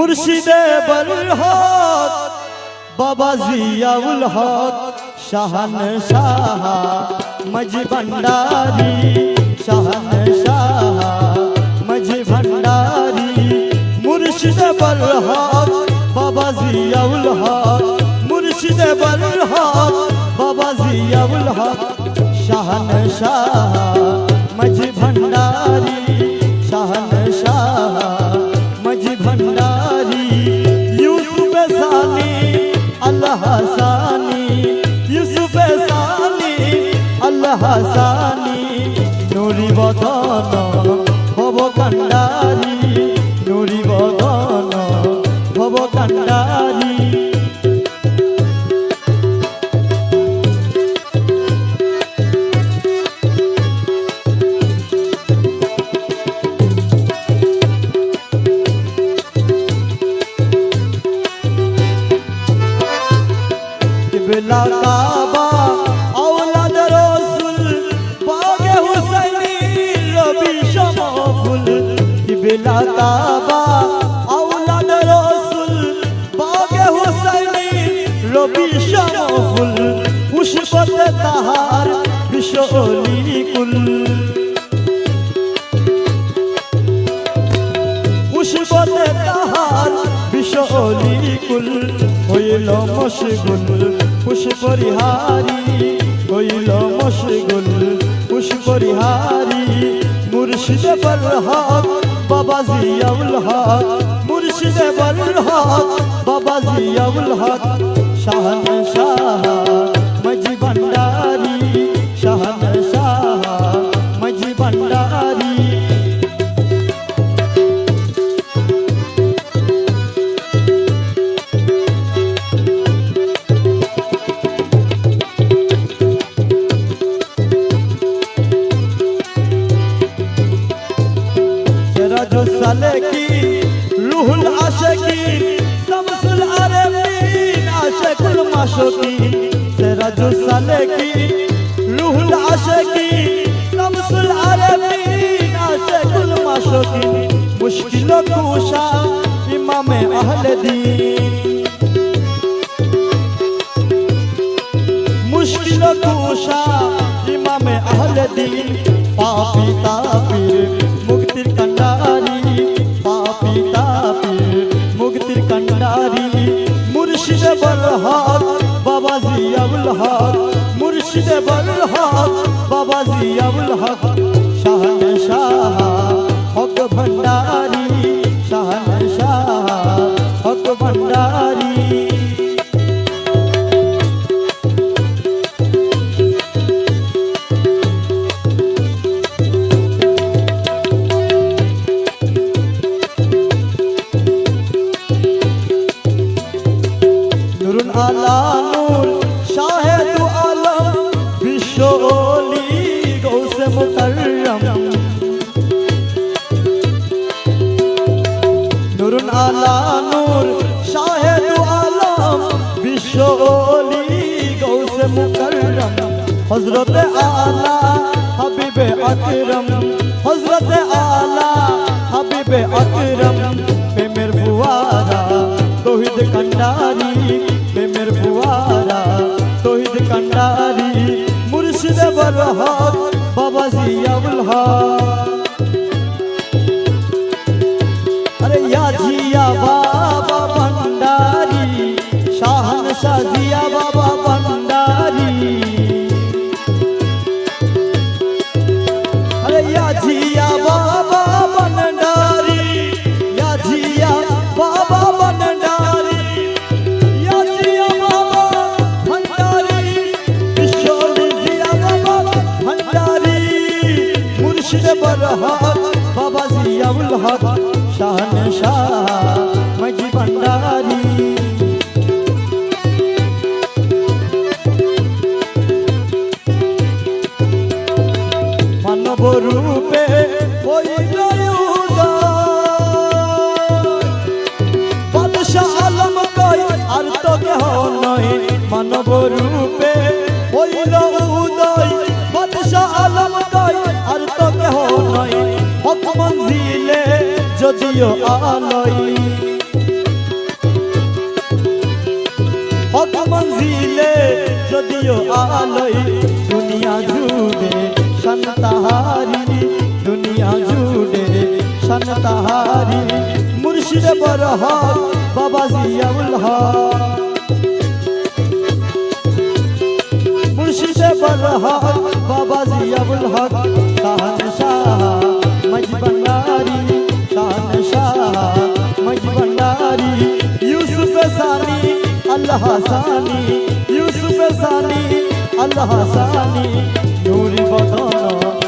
মুর্শিদে বরুল হক, বাবা জিয়াউল হক, শাহান শাহ মজ ভণ্ডারি শাহান শাহ মজ ভণ্ডারি মুর্শিদে বরুল হক, বাবা জিয়াউল হক, মুর্শিদে বরুল হক, বাবা জিয়াউল হক, শাহান শাহ মজ ভণ্ডারি আল্লাহ সানি ইউসুফ अल्लाह আল্লাহ কিবলা কাবা আওলাদ রাসূল, বাগে হুসাইনি, রবি শমফুল পুষ্পতে তাহার বিশলি কুল। পুষ্পতে তাহার বিষলি কুল, হইল মশগুল, পুষ্পরিহারি, হইল মশগুল, পুষ্পরিহারি, মুর্শিদে বল হক বাবা জিয়াউল হক মুর্শিদে বল হক বাবা জিয়াউল হক শাহন শাহ সিরাজুল সালেকিন রুহুল আশিকিন শামসুল আরবিন আশিকুল মাশুকিন সিরাজুল সালেকিন রুহুল আশিকিন শামসুল আরবিন আশিকুল মাশুকিন মুশকিল কুশা ইমামে আহলে দ্বীন মুশকিল কুশা ইমামে আহলে দিন। পাপি জিয়াউল হক, মুর্শিদ বল হক বাবা জিয়াউল হক শাহন শাহ, হক ভণ্ডারি শাহন শাহ, হক ভণ্ডারি নুরুন আলা শাহেদু আলম বিশ্বলি গৌসে মুকররম। নুরুন আলা নূর, শাহেদু আলম বিশ্বলি গৌসে মুকররম। হযরত আলা, হাবিবে আকরম। হযরত আলা, হাবিবে আকরম। প্রেমের ফুয়ারা, তৌহিদ কান্ডারি हक बाबा जियाउल हक अरे या जिया बाबा भंडारी शाहन शाह জিয়াউল হক বাবা জিয়াউল হক, শাহন শাহ মজি ভান্ডারি। মানব রূপে হইল বাদশাহ আলম কয় আর তো কেহ নয়, মানব আলয়। হক মঞ্জিলে যদিও আলয়, দুনিয়া জুড়ে সন্তাহারি দুনিয়া জুড়ে সন্তাহারি মুর্শিদ বরহ বাবা জিয়াউল হক। मई भंडारी यूसुफ सानी अल्लाह सानी यूसुफ सानी अल्लाह सानी नूरी बदन